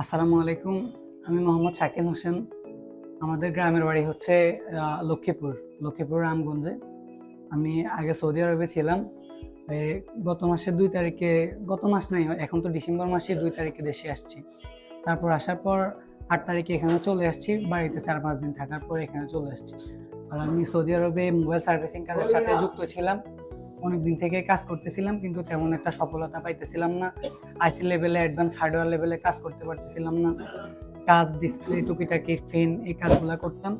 আসসালামু আলাইকুম, আমি মোহাম্মদ শাকিল হোসেন। আমাদের গ্রামের বাড়ি হচ্ছে লক্ষ্মীপুর লক্ষ্মীপুর রামগঞ্জে। আমি আগে সৌদি আরবে ছিলাম গত মাসের দুই তারিখে, গত মাস নাই, এখন তো ডিসেম্বর মাসে দুই তারিখে দেশে আসছি। তারপর আসার পর আট তারিখে এখানে চলে আসছি, বাড়িতে চার পাঁচ দিন থাকার পর এখানে চলে আসছি। আর আমি সৌদি আরবে মোবাইল সার্ভিসিং কাজের সাথে যুক্ত ছিলাম অনেক দিন থেকে কাজ করতেছিলাম কিন্তু তেমন একটা সফলতা পাইতেছিলাম না। আইসি লেভেলে অ্যাডভান্স হার্ডওয়্যার লেভেলে কাজ করতে পারতেছিলাম না। কাজ ডিসপ্লে টুকিটাকি ফেন এই কাজগুলো করতাম।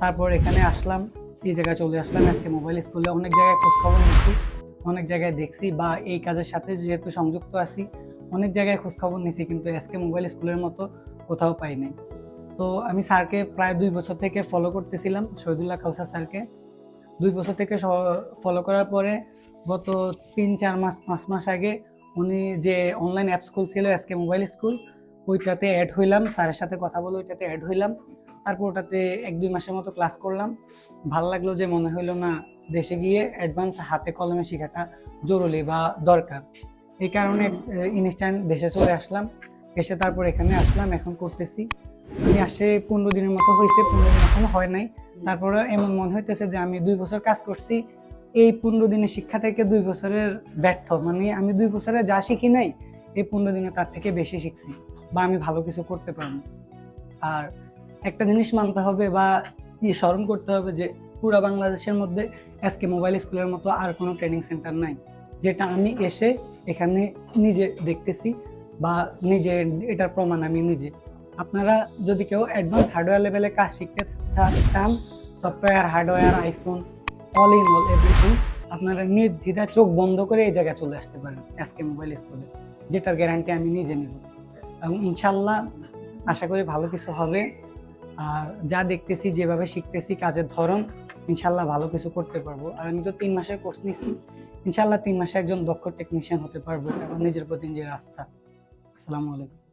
তারপর এখানে আসলাম এই জায়গায় চলে আসলাম। আজকে মোবাইল স্কুলে অনেক জায়গায় খোঁজখবর নিচ্ছি অনেক জায়গায় দেখছি বা এই কাজের সাথে যেহেতু সংযুক্ত আছি অনেক জায়গায় খোঁজখবর নিছি কিন্তু আজকে মোবাইল স্কুলের মতো কোথাও পাই নাই। তো আমি স্যারকে প্রায় দুই বছর থেকে ফলো করতেছিলাম শহীদুল্লাহ কাউসার স্যারকে। দুই বছর থেকে ফলো করার পরে গত তিন, চার মাস, পাঁচ মাস আগে উনি যে অনলাইন অ্যাপ স্কুল ছিল আজকে মোবাইল স্কুল ওইটাতে অ্যাড হইলাম। স্যারের সাথে কথা বলে ওইটাতে অ্যাড হইলাম। তারপর ওটাতে এক, দুই মাসের মতো ক্লাস করলাম। ভালো লাগল যে মনে হইল না, দেশে গিয়ে অ্যাডভান্স হাতে কলমে শেখাটা জরুরি বা দরকার। এই কারণে ইনস্ট্যান্ট দেশে চলে আসলাম। এসে তারপর এখানে আসলাম, এখন করতেছি। আমি আসে পনেরো দিনের মতো হয়েছে পনেরো দিন এখনও হয় নাই। তারপরে এমন মনে হইতেছে যে আমি দুই বছর কাজ করছি, এই পনেরো দিনের শিক্ষা থেকে দুই বছরের ব্যর্থ। মানে আমি দুই বছরে যা শিখি নাই, এই পনেরো দিনে তার থেকে বেশি শিখছি বা আমি ভালো কিছু করতে পারব। আর একটা জিনিস মানতে হবে বা ই স্মরণ করতে হবে যে পুরো বাংলাদেশের মধ্যে আজকে মোবাইল স্কুলের মতো আর কোনো ট্রেনিং সেন্টার নাই। যেটা আমি এসে এখানে নিজে দেখতেছি বা নিজে এটার প্রমাণ আমি নিজে আপনারা যদি কেউ অ্যাডভান্স হার্ডওয়্যার লেভেলে কাজ শিখতে চান software hardware iPhone all in all everything আপনারা নির্দ্বিধায় চোখ বন্ধ করে এই জায়গায় চলে আসতে পারেন এসকে মোবাইল স্কুলে যেটার গ্যারান্টি আমি নিজে নেব। এবং ইনশাল্লাহ আশা করি ভালো কিছু হবে। আর যা দেখতেছি, যেভাবে শিখতেছি, কাজের ধরন ইনশাল্লাহ ভালো কিছু করতে পারব। আর আমি তো তিন মাসের কোর্স নিচ্ছি ইনশাল্লাহ তিন মাসে একজন দক্ষ টেকনিশিয়ান হতে পারব। এবং নিজের প্রতি নিজের আস্থা। আসসালামু আলাইকুম।